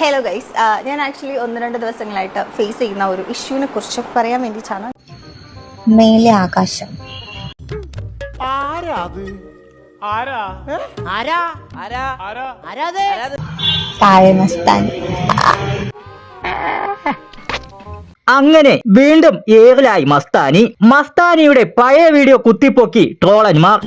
Hello guys ഞാൻ actually ഒന്ന് രണ്ട് ദിവസങ്ങളായിട്ട് ഫേസ് ചെയ്യുന്ന ഒരു ഇഷ്യൂവിനെ കുറിച്ച് പറയാൻ വേണ്ടിയിട്ടാണ്. മേലെ ആകാശം. ആരാ അത്? ആരാ? ആരാ? ആരാ? ആരാ? ആരാത് താഴെ മസ്താനി അങ്ങനെ വീണ്ടും ഏറിലായി മസ്താനി. മസ്താനിയുടെ പഴയ വീഡിയോ കുത്തിപ്പൊക്കി ട്രോളന്മാർ.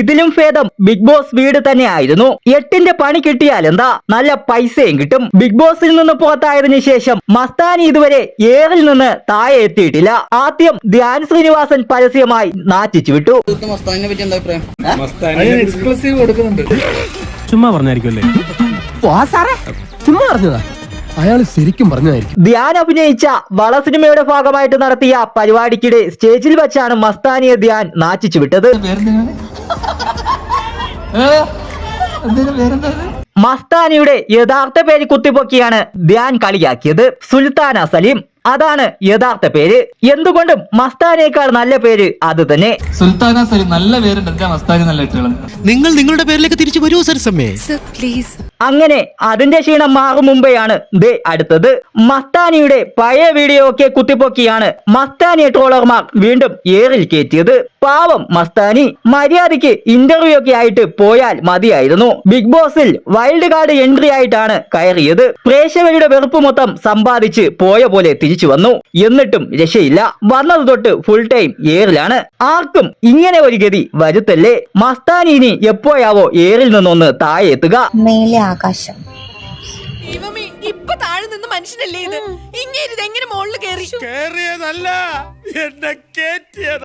ഇതിലും ഭേദം ബിഗ് ബോസ് വീട് തന്നെയായിരുന്നു. എട്ടിന്റെ പണി കിട്ടിയാൽ എന്താ? നല്ല പൈസയും കിട്ടും. ബിഗ് ബോസിൽ നിന്ന് പുറത്തായതിനു ശേഷം മസ്താനി ഇതുവരെ ഏറിൽ നിന്ന് താഴെ എത്തിയിട്ടില്ല. ആദ്യം ധ്യാൻ ശ്രീനിവാസൻ പരസ്യമായി നാറ്റിച്ചു വിട്ടു. മസ്താനിനെ പറ്റി എന്താ അഭിപ്രായം? ചുമ്മാ പറഞ്ഞായിരിക്കും ചുമ്മാ പറഞ്ഞതാ. അയാൾ ശരിക്കും പറഞ്ഞതായിരിക്കും. ധ്യാൻ അഭിനയിച്ച വള സിനിമയുടെ ഭാഗമായിട്ട് നടത്തിയ പരിപാടിക്കിടെ സ്റ്റേജിൽ വെച്ചാണ് മസ്താനിയെ ധ്യാൻ നാറ്റിച്ചു വിട്ടത്. മസ്താനിയുടെ യഥാർത്ഥ പേര് കുത്തിപ്പൊക്കിയാണ് ധ്യാൻ കളിയാക്കിയത് സുൽത്താന സലീം. അതാണ് യഥാർത്ഥ പേര്. എന്തുകൊണ്ടും മസ്താനേക്കാൾ നല്ല പേര് അത് തന്നെ. സുൽത്താന സലീം നല്ല പേരുണ്ട്. എന്റെ മസ്താനി നല്ല നിങ്ങൾ നിങ്ങളുടെ പേരിലേക്ക് തിരിച്ചു വരൂ സരസമ്മേ അങ്ങനെ അതിന്റെ ക്ഷീണം മാറും മുമ്പെയാണ് ദേ അടുത്തത്. മസ്താനിയുടെ പഴയ വീഡിയോ ഒക്കെ കുത്തിപ്പൊക്കിയാണ് മസ്താനി ട്രോളർമാർ വീണ്ടും ഏറിൽ കയറ്റിയത്. പാവം മസ്താനി മര്യാദയ്ക്ക് ഇന്റർവ്യൂ ഒക്കെ ആയിട്ട് പോയാൽ മതിയായിരുന്നു. ബിഗ് ബോസിൽ വൈൽഡ് കാർഡ് എൻട്രി ആയിട്ടാണ് കയറിയത്. പ്രേക്ഷകരുടെ വെറുപ്പ് മൊത്തം സമ്പാദിച്ച് പോയ പോലെ തിരിച്ചു വന്നു. എന്നിട്ടും രക്ഷയില്ല. വന്നത് തൊട്ട് ഫുൾ ടൈം ഏറിലാണ്. ആർക്കും ഇങ്ങനെ ഒരു ഗതി വരുത്തല്ലേ? മസ്താനി ഇനി എപ്പോഴാവോ ഏറിൽ നിന്നൊന്ന് താഴെ എത്തുക. മേലെ ആകാശം. ഇപ്പൊ താഴെ നിന്ന് മനുഷ്യനല്ലേ ഇത്? ഇങ്ങനെ ഇത് എങ്ങനെ മുകളിൽ കേറി കേറിയതല്ല എന്നെ കേറ്റിയത്.